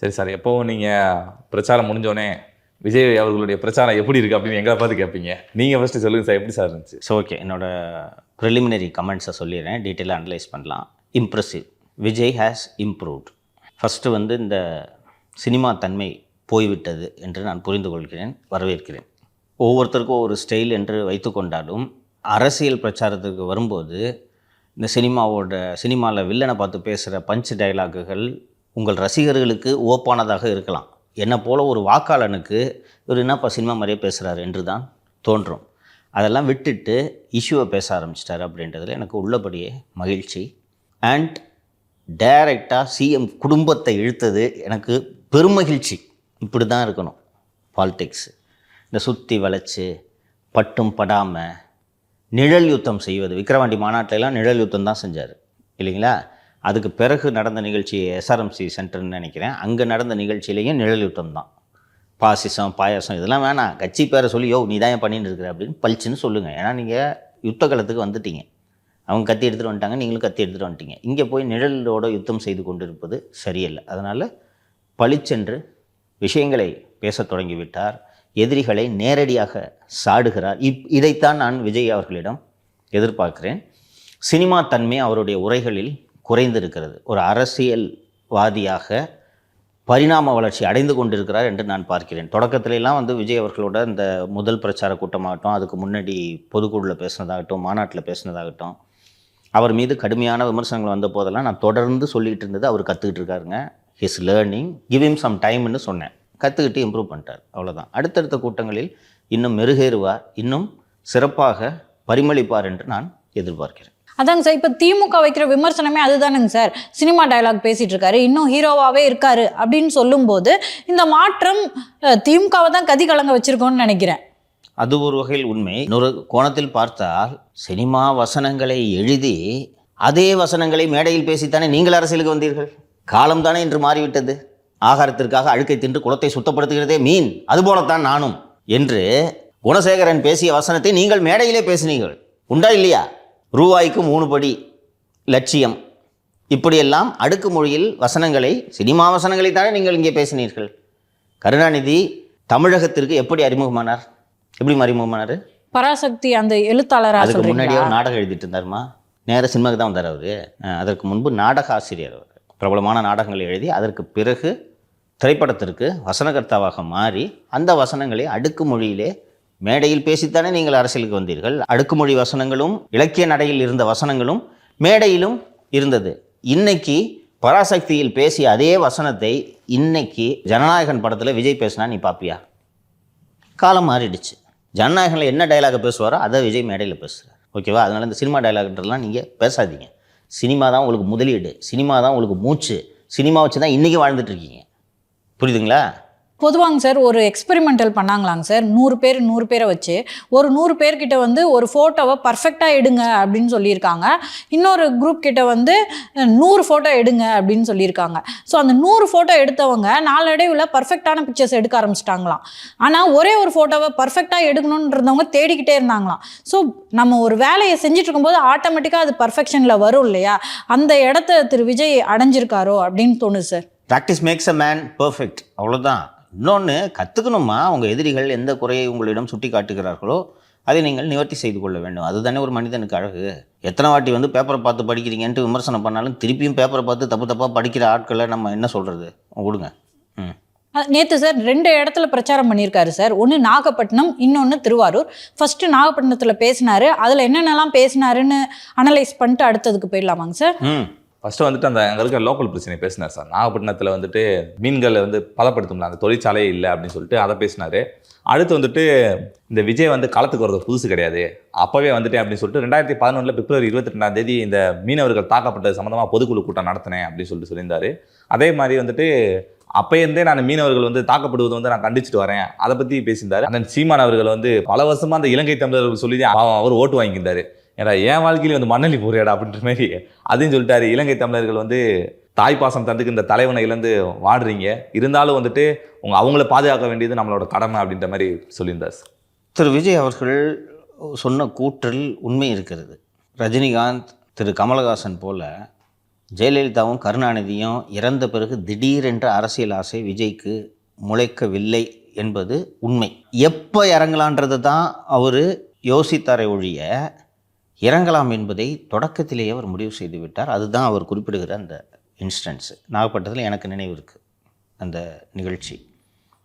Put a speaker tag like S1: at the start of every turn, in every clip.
S1: சரி சார் எப்போவும் நீங்கள் பிரச்சாரம் முடிஞ்சோடனே விஜய் அவர்களுடைய பிரச்சாரம் எப்படி இருக்குது அப்படின்னு எங்களை பார்த்து கேட்பீங்க. நீங்கள் ஃபஸ்ட்டு சொல்லுங்கள் சார் எப்படி சார் இருந்துச்சு?
S2: ஸோ ஓகே என்னோட ப்ரிலிமினரி கமெண்ட்ஸை சொல்லிடுறேன். டீட்டெயிலாக அனலைஸ் பண்ணலாம். Impressive Vijay has improved first வந்து இந்த சினிமா தன்மை போய்விட்டது என்று நான் புரிந்து கொள்கிறேன் வரவேற்கிறேன். ஒவ்வொருத்தருக்கும் ஒரு ஸ்டைல் என்று வைத்துக்கொண்டாலும் அரசியல் பிரச்சாரத்துக்கு வரும்போது இந்த சினிமாவோட சினிமாவில் வில்லனை பார்த்து பேசுகிற பஞ்ச் டயலாக்குகள் உங்கள் ரசிகர்களுக்கு ஓப்பானதாக இருக்கலாம். என்னை போல ஒரு வாக்காளனுக்கு இவர் என்னப்பா சினிமா மாதிரியே பேசுகிறாரு என்று தான் தோன்றும். அதெல்லாம் விட்டுட்டு இஷ்யூவை பேச ஆரம்பிச்சிட்டார் அப்படின்றதுல எனக்கு உள்ளபடியே மகிழ்ச்சி. அண்ட் டைரெக்டாக சிஎம் குடும்பத்தை இழுத்தது எனக்கு பெருமகிழ்ச்சி இப்படி தான் இருக்கணும். பாலிடிக்ஸ் இந்த சுற்றி வளைச்சி பட்டும் படாமல் நிழல் யுத்தம் செய்வது. விக்கிரவாண்டி மாநாட்டிலலாம் நிழல் யுத்தம் தான் செஞ்சார். இல்லைங்களா? அதுக்கு பிறகு நடந்த நிகழ்ச்சி எஸ்ஆர்எம்சி சென்டர்னு நினைக்கிறேன். அங்கே நடந்த நிகழ்ச்சியிலையும் நிழல் தான். பாசிசம் பாயாசம் இதெல்லாம் வேணாம். கட்சி பேரை சொல்லி யோ நீ தான் ஏன் பண்ணிட்டு இருக்கிற? அப்படின்னு பளிச்சுன்னு சொல்லுங்கள் ஏன்னா நீங்கள் யுத்த காலத்துக்கு வந்துட்டீங்க. அவங்க கத்தி எடுத்துகிட்டு வந்துட்டாங்க நீங்களும் கத்தி எடுத்துகிட்டு வந்துட்டீங்க. இங்கே போய் நிழலோட யுத்தம் செய்து கொண்டிருப்பது சரியில்லை. அதனால் பளிச்சென்று விஷயங்களை பேசத் தொடங்கிவிட்டார். எதிரிகளை நேரடியாக சாடுகிறார். இப் இதைத்தான் நான் விஜய் அவர்களிடம் எதிர்பார்க்கிறேன். சினிமா தன்மை அவருடைய உரைகளில் குறைந்திருக்கிறது. ஒரு அரசியல்வாதியாக பரிணாம வளர்ச்சி அடைந்து கொண்டிருக்கிறார் என்று நான் பார்க்கிறேன். தொடக்கத்திலெல்லாம் வந்து விஜய் அவர்களோட இந்த முதல் பிரச்சார கூட்டமாகட்டும் அதுக்கு முன்னாடி பொதுக்குழுவில் பேசினதாகட்டும் மாநாட்டில் பேசினதாகட்டும் அவர் மீது கடுமையான விமர்சனங்கள் வந்த போதெல்லாம் நான் தொடர்ந்து சொல்லிகிட்டு இருந்தது அவர் கற்றுக்கிட்டு இருக்காருங்க. His learning give him some டைம்னு சொன்னேன். கற்றுக்கிட்டு இம்ப்ரூவ் பண்ணிட்டார். அவ்வளோதான் அடுத்தடுத்த கூட்டங்களில் இன்னும் மெருகேறுவார். இன்னும் சிறப்பாக பரிமளிப்பார் என்று நான் எதிர்பார்க்கிறேன்.
S3: அதாங்க சார் இப்போ திமுக வைக்கிற விமர்சனமே அதுதானுங்க சார். சினிமா டயலாக் பேசிட்டு இருக்காரு இன்னும் ஹீரோவாகவே இருக்காரு அப்படின்னு சொல்லும்போது இந்த மாற்றம் திமுகவை தான் கதி கலங்க வச்சுருக்கோன்னு நினைக்கிறேன்.
S2: அது ஒரு வகையில் உண்மை. இன்னொரு கோணத்தில் பார்த்தால் சினிமா வசனங்களை எழுதி அதே வசனங்களை மேடையில் பேசித்தானே நீங்கள் அரசியலுக்கு வந்தீர்கள்? காலம்தானே இன்று மாறிவிட்டது. ஆகாரத்திற்காக அழுக்கை தின்று குளத்தை சுத்தப்படுத்துகிறதே மீன். அதுபோலத்தான் நானும். என்று குணசேகரன் பேசிய வசனத்தை நீங்கள் மேடையிலே பேசினீர்கள். உண்டா இல்லையா? ரூபாய்க்கு மூணு படி லட்சியம். இப்படியெல்லாம் அடுக்கு மொழியில் வசனங்களை சினிமா வசனங்களை தானே நீங்கள் இங்கே பேசினீர்கள். கருணாநிதி தமிழகத்திற்கு எப்படி அறிமுகமானார்? எப்படி அறிமுகமானார்?
S3: பராசக்தி அந்த எழுத்தாளரா
S2: அதுக்கு முன்னாடியே நாடகம் எழுதிட்டு இருந்தாருமா? நேரா சினிமாவுக்கு தான் வந்தார் அவர். அதற்கு முன்பு நாடக ஆசிரியர் அவர். பிரபலமான நாடகங்களை எழுதி அதற்கு பிறகு திரைப்படத்திற்கு வசனகர்த்தாவாக மாறி அந்த வசனங்களை அடுக்கு மொழியிலே மேடையில் பேசித்தானே நீங்கள் அரசியலுக்கு வந்தீர்கள். அடுக்குமொழி வசனங்களும் இலக்கிய நடையில் இருந்த வசனங்களும் மேடையிலும் இருந்தது. இன்னைக்கு பராசக்தியில் பேசிய அதே வசனத்தை இன்னைக்கு ஜனநாயகன் படத்தில் விஜய் பேசினா நீ பாப்பியா? காலம் மாறிடுச்சு. ஜனநாயகனில் என்ன டைலாக பேசுவாரோ அதை விஜய் மேடையில் பேசுகிறார் ஓகேவா அதனால் இந்த சினிமா டைலாக்ன்றலாம் நீங்கள் பேசாதீங்க. சினிமா தான் உங்களுக்கு முதலீடு. சினிமா தான் உங்களுக்கு மூச்சு. சினிமா வச்சு தான் இன்றைக்கி வாழ்ந்துட்டு இருக்கீங்க. புரியுதுங்களா?
S3: பொதுவாங்க சார் ஒரு எக்ஸ்பெரிமெண்டல் பண்ணாங்களாங்க சார். நூறு பேர் நூறு பேரை வச்சு ஒரு நூறு பேர்கிட்ட வந்து ஒரு ஃபோட்டோவை பர்ஃபெக்டாக எடுங்க அப்படின்னு சொல்லியிருக்காங்க. இன்னொரு குரூப் கிட்ட வந்து நூறு ஃபோட்டோ எடுங்க அப்படின்னு சொல்லியிருக்காங்க. ஸோ அந்த நூறு ஃபோட்டோ எடுத்தவங்க நாளடைவில் பர்ஃபெக்டான பிக்சர்ஸ் எடுக்க ஆரம்பிச்சிட்டாங்களாம். ஆனால் ஒரே ஒரு ஃபோட்டோவை பர்ஃபெக்டாக எடுக்கணுன்றவங்க தேடிக்கிட்டே இருந்தாங்களாம். ஸோ நம்ம ஒரு வேலையை செஞ்சுட்டு இருக்கும்போது ஆட்டோமேட்டிக்காக அது பர்ஃபெக்ஷனில் வரும் இல்லையா? அந்த இடத்த திரு விஜய் அடைஞ்சிருக்காரோ அப்படின்னு தோணுது sir.
S2: Practice makes a man perfect அவ்வளோதான் இன்னொன்று கற்றுக்கணுமா உங்கள் எதிரிகள் எந்த குறையை உங்களிடம் சுட்டி காட்டுகிறார்களோ அதை நீங்கள் நிவர்த்தி செய்து கொள்ள வேண்டும். அதுதானே ஒரு மனிதனுக்கு அழகு. எத்தனை வாட்டி வந்து பேப்பரை பார்த்து படிக்கிறீங்கன்ட்டு விமர்சனம் பண்ணாலும் திருப்பியும் பேப்பரை பார்த்து தப்பு தப்பாக படிக்கிற ஆட்களை நம்ம என்ன சொல்கிறது விடுங்க ம்.
S3: நேற்று சார் ரெண்டு இடத்துல பிரச்சாரம் பண்ணியிருக்காரு சார். ஒன்று நாகப்பட்டினம் இன்னொன்று திருவாரூர். ஃபர்ஸ்ட் நாகப்பட்டினத்தில் பேசினாரு. அதில் என்னென்னலாம் பேசினாருன்னு அனலைஸ் பண்ணிட்டு அடுத்ததுக்கு போயிடலாமாங்க சார்?
S2: ம்.
S1: ஃபஸ்ட்டு வந்துட்டு அந்த அங்கே இருக்க லோக்கல் பிரச்சனை பேசினார் சார். நாகப்பட்டினத்தில் வந்துட்டு மீன்களை வந்து பதப்படுத்தும்ல அந்த தொழிற்சாலையே இல்லை அப்படின்னு சொல்லிட்டு அதை பேசினார். அடுத்து வந்துட்டு இந்த விஜய் வந்து களத்துக்கு வரது புதுசு கிடையாது. அப்போவே வந்துட்டேன் அப்படின்னு சொல்லிட்டு ரெண்டாயிரத்தி பதினொன்றில் பிப்ரவரி இருபத்தி ரெண்டாம் தேதி இந்த மீனவர்கள் தாக்கப்பட்டது சம்மந்தமாக பொதுக்குழு கூட்டம் நடத்தினேன் அப்படின்னு சொல்லிட்டு சொல்லியிருந்தார். அதே மாதிரி வந்துட்டு அப்போயிருந்தே நான் மீனவர்கள் வந்து தாக்கப்படுவது வந்து நான் கண்டிச்சுட்டு வரேன். அதை பற்றி பேசியிருந்தார். அந்த சீமான் அவர்கள் வந்து பல வருஷமாக அந்த இலங்கை தமிழர்கள் சொல்லி அவ- அவர் ஓட்டு வாங்கியிருந்தார். ஏடா என் வாழ்க்கையிலே வந்து மண்ணலி போறியாடா அப்படின்ற மாதிரி அதையும் சொல்லிட்டாரு. இலங்கை தமிழர்கள் வந்து தாய் பாசம் தந்துக்கு இந்த தலைவனை இழந்து வாடுறீங்க. இருந்தாலும் வந்துட்டு உங்க அவங்கள பாதுகாக்க வேண்டியது நம்மளோட கடமை அப்படின்ற மாதிரி சொல்லியிருந்தார் சார்.
S2: திரு. விஜய் அவர்கள் சொன்ன கூற்றில் உண்மை இருக்கிறது. ரஜினிகாந்த் திரு. கமலஹாசன் போல ஜெயலலிதாவும் கருணாநிதியும் இறந்த பிறகு திடீரென்ற அரசியல் ஆசை விஜய்க்கு முளைக்கவில்லை என்பது உண்மை. எப்போ இறங்கலான்றது தான் அவர் யோசித்தாரை ஒழிய இறங்கலாம் என்பதை தொடக்கத்திலேயே அவர் முடிவு செய்து விட்டார். அதுதான் அவர் குறிப்பிடுகிற அந்த இன்ஸ்டன்ஸு நாகப்பட்டினத்தில் எனக்கு நினைவு இருக்குது அந்த நிகழ்ச்சி.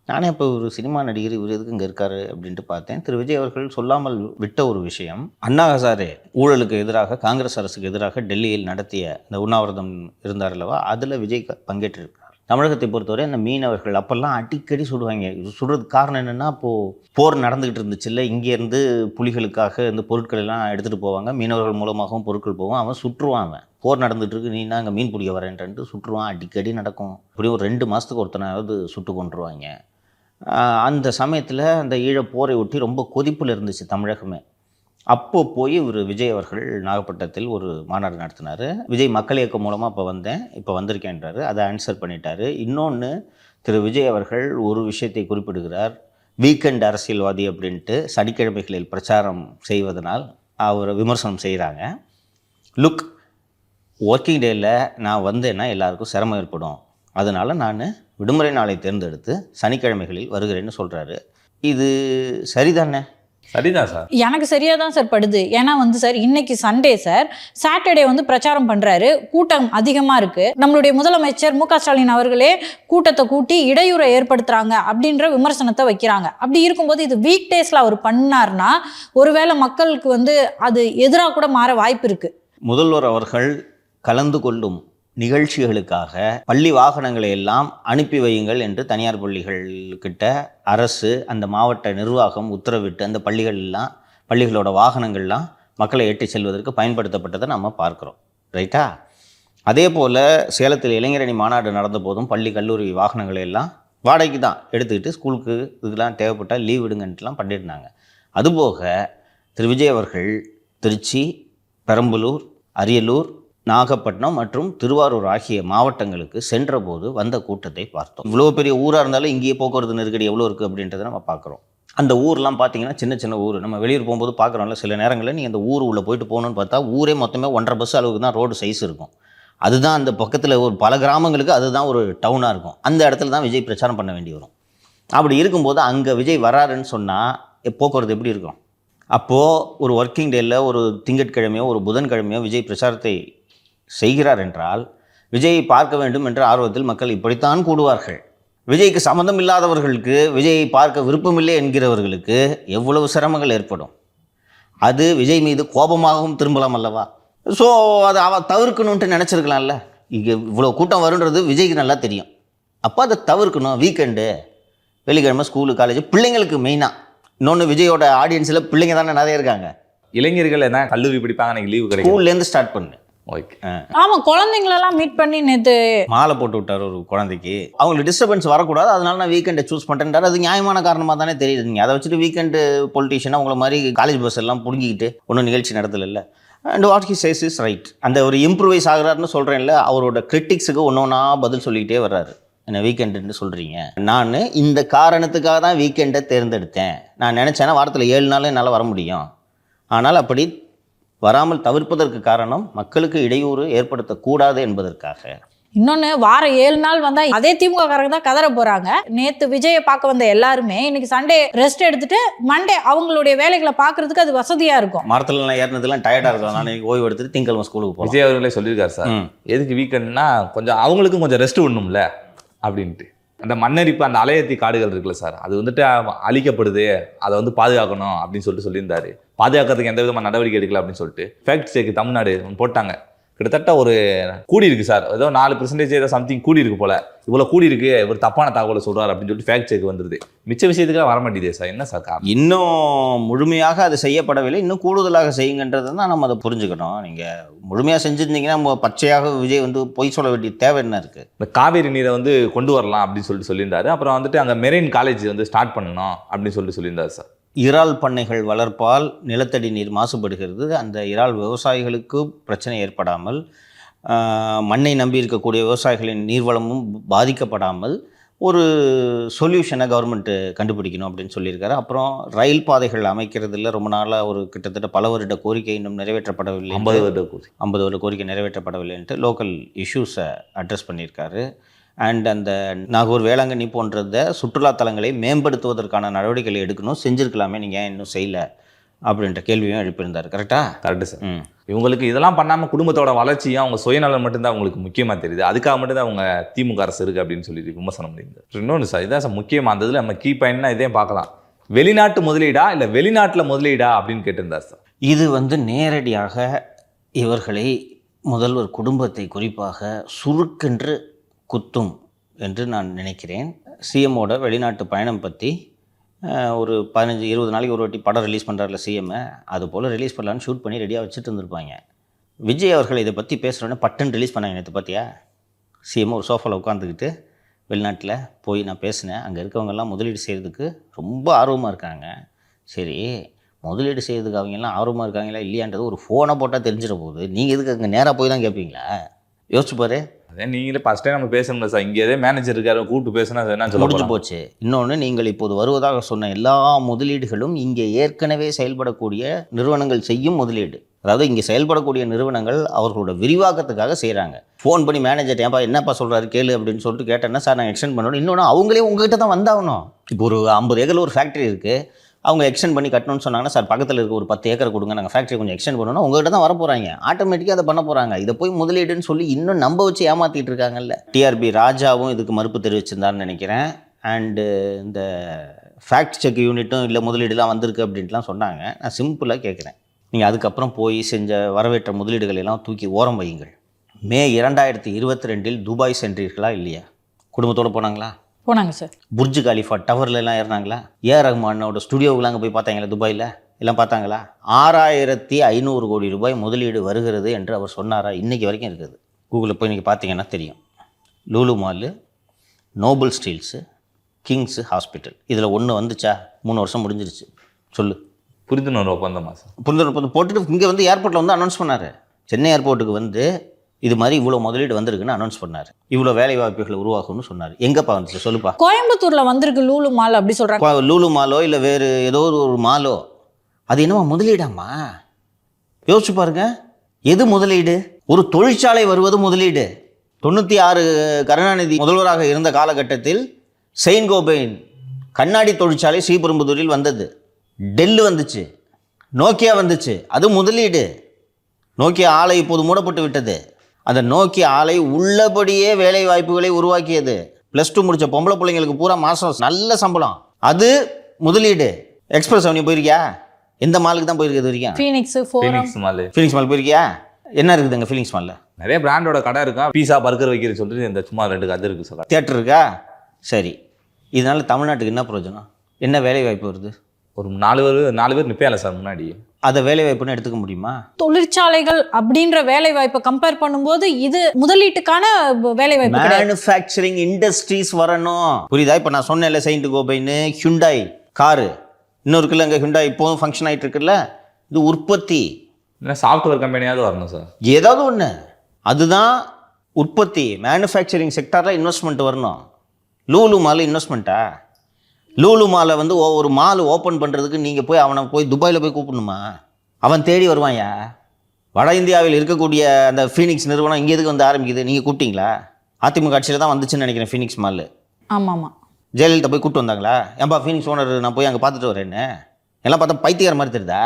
S2: நானே இப்போ ஒரு சினிமா நடிகர் இவர் எதுக்கு இங்கே இருக்காரு அப்படின்ட்டு பார்த்தேன். திரு. விஜய் அவர்கள் சொல்லாமல் விட்ட ஒரு விஷயம் அண்ணா ஹசாரே ஊழலுக்கு எதிராக காங்கிரஸ் அரசுக்கு எதிராக டெல்லியில் நடத்திய இந்த உண்ணாவிரதம் இருந்தார் அல்லவா? அதில் விஜய் பங்கேற்றிருக்கு தமிழகத்தை பொறுத்தவரை அந்த மீனவர்கள் அப்போல்லாம் அடிக்கடி சுடுவாங்க சுடுறதுக்கு காரணம் என்னென்னா இப்போது போர் நடந்துக்கிட்டு இருந்துச்சுல்ல இங்கேருந்து புலிகளுக்காக இந்த பொருட்கள் எல்லாம் எடுத்துகிட்டு போவாங்க. மீனவர்கள் மூலமாகவும் பொருட்கள் போகும். அவன் சுற்றுவான் அவன். போர் நடந்துகிட்டு இருக்கு நீ அங்கே மீன் பிடிக்க வரேன்ட்டு சுற்றுவான். அடிக்கடி நடக்கும். இப்படியும் ஒரு ரெண்டு மாதத்துக்கு ஒருத்தனாவது சுட்டு கொண்டுருவாங்க அந்த சமயத்தில் அந்த ஈழப் போரை ஒட்டி ரொம்ப கொதிப்பில் இருந்துச்சு தமிழகமே. அப்போ போய் இவர் விஜய் அவர்கள் நாகப்பட்டினத்தில் ஒரு மாநாடு நடத்தினார். விஜய் மக்கள் இயக்கம் மூலமாக இப்போ வந்தேன். இப்போ வந்திருக்கேன்றாரு. அதை ஆன்சர் பண்ணிட்டாரு. இன்னொன்று திரு விஜய் அவர்கள் ஒரு விஷயத்தை குறிப்பிடுகிறார். வீக்கெண்ட் அரசியல்வாதி அப்படின்ட்டு சனிக்கிழமைகளில் பிரச்சாரம் செய்வதனால் அவரை விமர்சனம் செய்கிறாங்க லுக் ஒர்க்கிங் டேயில் நான் வந்தேன்னா எல்லாருக்கும் சிரமம் ஏற்படும். அதனால் நான் விடுமுறை நாளை தேர்ந்தெடுத்து சனிக்கிழமைகளில் வருகிறேன்னு சொல்கிறாரு இது சரிதானே?
S1: சரிதான் சார்.
S3: எனக்கு சரியாக தான் சார் படுது. ஏன்னா வந்து சார் இன்னைக்கு சண்டே சார் சாட்டர்டே வந்து பிரச்சாரம் பண்ணுறாரு கூட்டம் அதிகமாக இருக்குது நம்மளுடைய முதலமைச்சர் மு க ஸ்டாலின் அவர்களே கூட்டத்தை கூட்டி இடையூறை ஏற்படுத்துகிறாங்க அப்படின்ற விமர்சனத்தை வைக்கிறாங்க. அப்படி இருக்கும்போது இது வீக் டேஸில் அவர் பண்ணார்னா ஒருவேளை மக்களுக்கு வந்து அது எதிராக கூட மாற வாய்ப்பு இருக்குது
S2: முதல்வர் அவர்கள் கலந்து கொள்ளும் நிகழ்ச்சிகளுக்காக பள்ளி வாகனங்களை எல்லாம் அனுப்பி வையுங்கள் என்று தனியார் பள்ளிகள்கிட்ட அரசு அந்த மாவட்ட நிர்வாகம் உத்தரவிட்டு அந்த பள்ளிகள் எல்லாம் பள்ளிகளோட வாகனங்கள்லாம் மக்களை ஏற்றி செல்வதற்கு பயன்படுத்தப்பட்டதை நம்ம பார்க்குறோம். ரைட்டா அதே போல் சேலத்தில் இளைஞரணி மாநாடு நடந்த போதும் பள்ளி கல்லூரி வாகனங்களை எல்லாம் வாடகைக்கு தான் எடுத்துக்கிட்டு ஸ்கூலுக்கு இதுக்கெல்லாம் தேவைப்பட்டால் லீவ் விடுங்கன்ட்டுலாம் பண்ணியிருந்தாங்க. அதுபோக திரு. விஜய் அவர்கள் திருச்சி பெரம்பலூர் அரியலூர் நாகப்பட்டினம் மற்றும் திருவாரூர் ஆகிய மாவட்டங்களுக்கு சென்றபோது வந்த கூட்டத்தை பார்த்தோம். இவ்வளோ பெரிய ஊராக இருந்தாலும் இங்கேயே போக்குவரத்து நெருக்கடி எவ்வளோ இருக்குது அப்படின்றத நம்ம பார்க்குறோம். அந்த ஊர்லாம் பார்த்தீங்கன்னா சின்ன சின்ன ஊர். நம்ம வெளியூர் போகும்போது பார்க்குறோம்ல சில நேரங்களில் நீ அந்த ஊர் உள்ளே போயிட்டு போகணுன்னு பார்த்தா ஊரே மொத்தமே ஒன்றரை பஸ் அளவுக்கு தான் ரோடு சைஸ் இருக்கும். அதுதான் அந்த பக்கத்தில் ஒரு பல கிராமங்களுக்கு அதுதான் ஒரு டவுனாக இருக்கும். அந்த இடத்துல தான் விஜய் பிரச்சாரம் பண்ண வேண்டி வரும். அப்படி இருக்கும்போது அங்கே விஜய் வராருன்னு சொன்னால் போக்குவரத்து எப்படி இருக்கும்? அப்போது ஒரு ஒர்க்கிங் டேயில் ஒரு திங்கட்கிழமையோ ஒரு புதன்கிழமையோ விஜய் பிரச்சாரத்தை செய்கிறார் என்றால் விஜயை பார்க்க வேண்டும் என்ற ஆர்வத்தில் மக்கள் இப்படித்தான் கூடுவார்கள். விஜய்க்கு சம்மந்தம் இல்லாதவர்களுக்கு விஜயை பார்க்க விருப்பமில்லை என்கிறவர்களுக்கு எவ்வளவு சிரமங்கள் ஏற்படும்? அது விஜய் மீது கோபமாகவும் திரும்பலாம் அல்லவா? ஸோ அதை அவ தவிர்க்கணுன்ட்டு நினச்சிருக்கலாம்ல? இங்கே இவ்வளோ கூட்டம் வருன்றது விஜய்க்கு நல்லா தெரியும். அப்போ அதை தவிர்க்கணும் வீக்கெண்டு வெள்ளிக்கிழமை ஸ்கூலு காலேஜ் பிள்ளைங்களுக்கு மெயினாக இன்னொன்று விஜயோட ஆடியன்ஸில் பிள்ளைங்க தானே நிறைய இருக்காங்க.
S1: இளைஞர்கள் என்ன கல்லூரி படிப்பாங்க எனக்கு லீவு கிடைக்கும்.
S2: ஸ்கூல்லேருந்து ஸ்டார்ட் பண்ணு.
S1: ஓகே
S3: ஆமாம் குழந்தைங்களெல்லாம் மீட் பண்ணி நேற்று
S2: மாலை போட்டு விட்டார் ஒரு குழந்தைக்கு. அவங்களுக்கு டிஸ்டர்பன்ஸ் வரக்கூடாது அதனால நான் வீக்கெண்டை சூஸ் பண்ணுறேன் அது நியாயமான காரணமாக தானே தெரியுது. நீங்கள் அதை வச்சுட்டு வீக்கெண்டு பொலிட்டீஷியனாக உங்களை மாதிரி காலேஜ் பஸ் எல்லாம் பிடுங்கிக்கிட்டு ஒன்றும் நிகழ்ச்சி நடத்தல and what he says is right அந்த ஒரு இம்ப்ரூவைஸ் ஆகுறாருன்னு சொல்கிறேன்ல அவரோட கிரிட்டிக்ஸுக்கு ஒன்று ஒன்றா பதில் சொல்லிக்கிட்டே வர்றாரு. என்ன வீக்கெண்டுன்னு சொல்கிறீங்க நான் இந்த காரணத்துக்காக தான் வீக்கெண்டை தேர்ந்தெடுத்தேன். நான் நினச்சேன்னா வாரத்தில் ஏழு நாள் என்னால் வர முடியும். ஆனால் அப்படி வராமல் தவிர்ப்பதற்கு காரணம் மக்களுக்கு இடையூறு ஏற்படுத்தக்கூடாது என்பதற்காக.
S3: இன்னொன்று வாரம் ஏழு நாள் வந்தா அதே திமுக காரங்க தான் கதற போறாங்க. நேத்து விஜயை பார்க்க வந்த எல்லாருமே இன்னைக்கு சண்டே ரெஸ்ட் எடுத்துட்டு மண்டே அவங்களுடைய வேலைகளை பார்க்கறதுக்கு அது வசதியா இருக்கும்.
S2: மரத்துலலாம் ஏறினதுலாம் டயர்டாக இருக்கும் நான் ஓய்வு எடுத்துட்டு திங்கக்கிழமை ஸ்கூலுக்கு போகலாம்
S1: விஜய் அவர்களே சொல்லியிருக்காரு சார். எதுக்கு வீக்கெண்ட்னா கொஞ்சம் அவங்களுக்கும் கொஞ்சம் ரெஸ்ட் விடணும்ல அப்படின்ட்டு. அந்த மண்ணரிப்பு அந்த அலையத்தி காடுகள் இருக்குல்ல சார். அது வந்துட்டு அழிக்கப்படுது அதை வந்து பாதுகாக்கணும் அப்படின்னு சொல்லிட்டு சொல்லியிருந்தாரு. பாதுகாக்கிறதுக்கு எந்த விதமான நடவடிக்கை எடுக்கல அப்படின்னு சொல்லிட்டு. ஃபேக்ட் செக் தமிழ்நாடு போட்டாங்க. கிட்டத்தட்ட ஒரு கூடி இருக்கு சார். ஏதோ நாலு பெர்சன்டேஜ் ஏதோ சம்திங் கூடி இருக்கு போல. இவ்வளோ கூடி இருக்கு இவர் தப்பான தகவலை சொல்றாரு அப்படின்னு சொல்லிட்டு ஃபேக்ட் செக் வந்துருது மிச்ச விஷயத்துக்கு வர மாட்டேங்குதே சார். என்ன சார்
S2: இன்னும் முழுமையாக அது செய்யப்படவில்லை. இன்னும் கூடுதலாக செய்யுங்கன்றது தான் நம்ம அதை புரிஞ்சுக்கணும். நீங்கள் முழுமையாக செஞ்சுருந்தீங்கன்னா நம்ம பச்சையாக விஜய் வந்து பொய் சொல்ல வேண்டிய தேவை என்ன இருக்குது
S1: இந்த காவேரி நீரை வந்து கொண்டு வரலாம் அப்படின்னு சொல்லிட்டு சொல்லியிருந்தாரு. அப்புறம் வந்துட்டு அங்கே மெரைன் காலேஜ் வந்து ஸ்டார்ட் பண்ணணும் அப்படின்னு சொல்லிட்டு சொல்லியிருந்தாரு சார்.
S2: இறால் பண்ணைகள் வளர்ப்பால் நிலத்தடி நீர் மாசுபடுகிறது. அந்த இறால் விவசாயிகளுக்கு பிரச்சனை ஏற்படாமல் மண்ணை நம்பி இருக்கக்கூடிய விவசாயிகளின் நீர்வளமும் பாதிக்கப்படாமல் ஒரு சொல்யூஷனை கவர்மெண்ட்டு கண்டுபிடிக்கணும் அப்படின்னு சொல்லியிருக்காரு. அப்புறம் ரயில் பாதைகள் அமைக்கிறதுல ரொம்ப நாளாக ஒரு கிட்டத்தட்ட பல வருட கோரிக்கை இன்னும் நிறைவேற்றப்படவில்லை
S1: ஐம்பது வருட கூறி
S2: ஐம்பது வருட கோரிக்கை நிறைவேற்றப்படவில்லைன்ட்டு லோக்கல் இஷ்யூஸை அட்ரஸ் பண்ணியிருக்காரு. அண்ட் அந்த நாகூர் வேளாங்கண்ணி போன்றத சுற்றுலா தலங்களை மேம்படுத்துவதற்கான நடவடிக்கைகளை எடுக்கணும் செஞ்சுருக்கலாமே நீங்கள் ஏன் இன்னும் செய்யலை? அப்படின்ற கேள்வியும் எழுப்பியிருந்தார். கரெக்டாக
S1: கரெக்டு சார் இவங்களுக்கு இதெல்லாம் பண்ணாமல் குடும்பத்தோட வளர்ச்சியும் அவங்க சுயநலம் மட்டும்தான் அவங்களுக்கு முக்கியமாக தெரியுது. அதுக்காக மட்டும்தான் அவங்க திமுக அரசு இருக்குது அப்படின்னு சொல்லி விமர்சனம் பண்ணியிருந்தார். இன்னொன்று சார் இதான் சார் முக்கியமாக அந்த இதில் நம்ம கீ பாயிண்ட்னா இதே பார்க்கலாம். வெளிநாட்டு முதலீடா இல்லை வெளிநாட்டில் முதலீடா அப்படின்னு கேட்டிருந்தார் சார்
S2: இது வந்து நேரடியாக இவர்களை முதல்வர் குடும்பத்தை குறிப்பாக சுருக்கென்று குத்தும் என்று நான் நினைக்கிறேன். சிஎம்மோட வெளிநாட்டு பயணம் பற்றி ஒரு பதினஞ்சு இருபது நாளைக்கு ஒரு வாட்டி படம் ரிலீஸ் பண்ணுறாருல சிஎம்மை அது போல் ரிலீஸ் பண்ணலான்னு ஷூட் பண்ணி ரெடியாக வச்சுட்டு இருந்திருப்பாங்க. விஜய் அவர்கள் இதை பற்றி பேசுகிறோன்னே பட்டன் ரிலீஸ் பண்ணாங்க நேற்று பார்த்தியா சிஎம் ஒரு சோஃபாவில் உட்காந்துக்கிட்டு வெளிநாட்டில் போய் நான் பேசினேன். அங்கே இருக்கவங்கெல்லாம் முதலீடு செய்கிறதுக்கு ரொம்ப ஆர்வமாக இருக்காங்க. சரி முதலீடு செய்கிறதுக்கு அவங்கெல்லாம் ஆர்வமாக இருக்காங்களா இல்லையான்றது ஒரு ஃபோனை போட்டால் தெரிஞ்சிட போகுது. நீங்கள் எதுக்கு அங்கே நேராக போய் தான் கேட்பீங்களா யோசிச்சு பாரு.
S1: அதே நீங்களே ஃபஸ்ட்டே நம்ம பேசணும்ல சார் இங்கே எதே மேனேஜர் இருக்காரு கூப்பிட்டு பேசினா என்ன
S2: முடிஞ்சு? போச்சு. இன்னொன்று நீங்கள் இப்போது வருவதாக சொன்ன எல்லா முதலீடுகளும் இங்கே ஏற்கனவே செயல்படக்கூடிய நிறுவனங்கள் செய்யும் முதலீடு. அதாவது இங்கே செயல்படக்கூடிய நிறுவனங்கள் அவர்களோட விரிவாக்கத்துக்காக செய்கிறாங்க ஃபோன் பண்ணி மேனேஜர் ஏன்பா என்னப்பா சொல்கிறாரு கேளு அப்படின்னு சொல்லிட்டு கேட்டேன்னா சார் நான் எக்ஸ்டெண்ட் பண்ணணும். இன்னொன்று அவங்களே உங்ககிட்ட தான் வந்தாகணும். இப்போ ஒரு ஐம்பது ஏக்கர் ஒரு ஃபேக்ட்ரி இருக்குது அவங்க எக்ஸ்டெண்ட் பண்ணி கட்டணும்னு சொன்னாங்கன்னா சார் பக்கத்தில் இருக்க ஒரு பத்து ஏக்கர் கொடுங்க. நாங்கள் ஃபேக்ட்ரி கொஞ்சம் எக்ஸ்டெண்ட் பண்ணணும் உங்கள்கிட்ட தான் வர போகிறாங்க ஆட்டோமேட்டிக்காக அதை பண்ண போகிறாங்க இதை போய் முதலீடுன்னு சொல்லி இன்னும் நம்ப வச்சு ஏமாற்றிட்டு இருக்காங்கல்ல. டிஆர்பி ராஜாவும் இதுக்கு மறுப்பு தெரிவிச்சிருந்தாருன்னு நினைக்கிறேன். அண்டு இந்த ஃபேக்ட் செக் யூனிட்டும் இல்லை முதலீடுலாம் வந்திருக்கு அப்படின்ட்டுலாம் சொன்னாங்க. நான் சிம்பிளாக கேட்குறேன் நீங்கள் அதுக்கப்புறம் போய் செஞ்ச வரவேற்ற முதலீடுகளை எல்லாம் தூக்கி ஓரம் வையுங்கள். மே இரண்டாயிரத்தி இருபத்தி ரெண்டில் துபாய் சென்றீர்களா இல்லையா? குடும்பத்தோடு போனாங்களா?
S3: போனாங்க சார்.
S2: புர்ஜ் காலிஃபா டவர்ல எல்லாம் ஏறினாங்களா? ஏ ரஹ்மானோட ஸ்டுடியோவுக்குலாம் அங்கே போய் பார்த்தாங்களா துபாயில்? எல்லாம் பார்த்தாங்களா ஆறாயிரத்தி ஐநூறு கோடி ரூபாய் முதலீடு வருகிறது என்று அவர் சொன்னாரா? இன்னைக்கு வரைக்கும் இருக்குது. கூகுளில் போய் நீங்கள் பார்த்தீங்கன்னா தெரியும். Lulu Mall Noble Steels Kings Hospital. இதில் ஒன்று வந்துச்சா? மூணு வருஷம் முடிஞ்சிருச்சு. சொல்லு.
S1: புரிந்துணர்வு ஒப்பந்தமா சார்?
S2: புரிந்துணர்வு போட்டுட்டு இங்கே வந்து ஏர்போர்ட்டில் வந்து அனௌன்ஸ் பண்ணார். சென்னை ஏர்போர்ட்டுக்கு வந்து இது மாதிரி இவ்வளோ முதலீடு வந்திருக்குன்னு அனௌன்ஸ் பண்ணார். இவ்வளோ வேலை வாய்ப்புகளை உருவாக்கும்னு சொன்னார். எங்கப்பா வந்துச்சு? சொல்லுப்பா.
S3: கோயம்புத்தூர்ல வந்திருக்கு லூலு மால் அப்படி சொல்றாங்க.
S2: இப்போ லூலு மாலோ இல்லை வேறு ஏதோ ஒரு மாலோ? அது என்னவா முதலீடாம்மா? யோசிச்சு பாருங்க. எது முதலீடு? ஒரு தொழிற்சாலை வருவது முதலீடு. தொண்ணூற்றி ஆறு கருணாநிதி முதல்வராக இருந்த காலகட்டத்தில் செயின் கோபைன் கண்ணாடி தொழிற்சாலை ஸ்ரீபெரும்புதூரில் வந்தது. டெல்லு வந்துச்சு. நோக்கியா வந்துச்சு. அது முதலீடு. நோக்கியா ஆலை இப்போது மூடப்பட்டு விட்டது. அந்த நோக்கியா ஆலை உள்ளபடியே வேலை வாய்ப்புகளை உருவாக்கியது. ப்ளஸ் டூ முடிச்ச பொம்பளை பிள்ளைங்களுக்கு பூரா மாதம் நல்ல சம்பளம். அது முதலீடு. எக்ஸ்பிரஸ் அவனி போயிருக்கியா? எந்த மாலுக்கு தான் போயிருக்கிறது வரைக்கும்.
S3: Phoenix
S1: Phoenix mall
S2: feelings mall போயிருக்கியா? என்ன இருக்குது அங்கே ஃபீலிங்ஸ் மாலில்
S1: நிறைய பிராண்டோட கடை இருக்கா? பீஸா பர்கர் வைக்கிறது சொல்லிட்டு இந்த சும்மா ரெண்டு கதை இருக்கு சார்.
S2: தியேட்டர் இருக்கா? சரி. இதனால தமிழ்நாட்டுக்கு என்ன பிரயோஜனம்? என்ன வேலை வாய்ப்பு வருது?
S1: ஒரு நாலு பேர் நாலு பேர் நிற்பால சார் முன்னாடி.
S2: அதை வேலை வாய்ப்புன்னு எடுத்துக்க முடியுமா?
S3: தொழிற்சாலைகள் அப்படின்ற வேலை வாய்ப்பை கம்பேர் பண்ணும்போது இது முதலீட்டுக்கான வேலை வாய்ப்பு
S2: மேனுஃபேக்சரிங் இண்டஸ்ட்ரீஸ் வரணும். புரியுதா? இப்போ நான் சொன்னேன்ல செயின்ட் கோபைன்னு ஹிண்டாய் காரு இன்னொரு இருக்குல்ல இங்கே ஹிண்டாய் இப்போவும் ஃபங்க்ஷன் ஆகிட்டு இருக்குல்ல? இது உற்பத்தி.
S1: இல்லை சாஃப்ட்வேர் கம்பெனியாவது வரணும் சார்
S2: ஏதாவது ஒன்று அதுதான் உற்பத்தி. மேனுஃபேக்சரிங் செக்டாரில் இன்வெஸ்ட்மெண்ட் வரணும். லூலு மால் இன்வெஸ்ட்மெண்ட்டா லூலு மாலை வந்து ஒரு மால் ஓப்பன் பண்ணுறதுக்கு நீங்கள் போய் அவனை போய் துபாயில் போய் கூப்பிடணுமா? அவன் தேடி வருவான்யா? வட இந்தியாவில் இருக்கக்கூடிய அந்த ஃபீனிக்ஸ் நிறுவனம் இங்கே எதுக்கு வந்து ஆரம்பிக்குது? நீங்கள் கூப்பிட்டீங்களா? அதிமுக ஆட்சியில் தான் வந்துச்சுன்னு நினைக்கிறேன் ஃபீனிக்ஸ் மால்
S3: ஆமா ஆமா
S2: ஜெயலலிதா போய் கூப்பிட்டு வந்தாங்களா? ஏன்பா ஃபீனிக்ஸ் ஓனர் நான் போய் அங்கே பார்த்துட்டு வரேன்னு. எல்லாம் பார்த்தா பைத்தியக்கார மாதிரி தெரியுதா?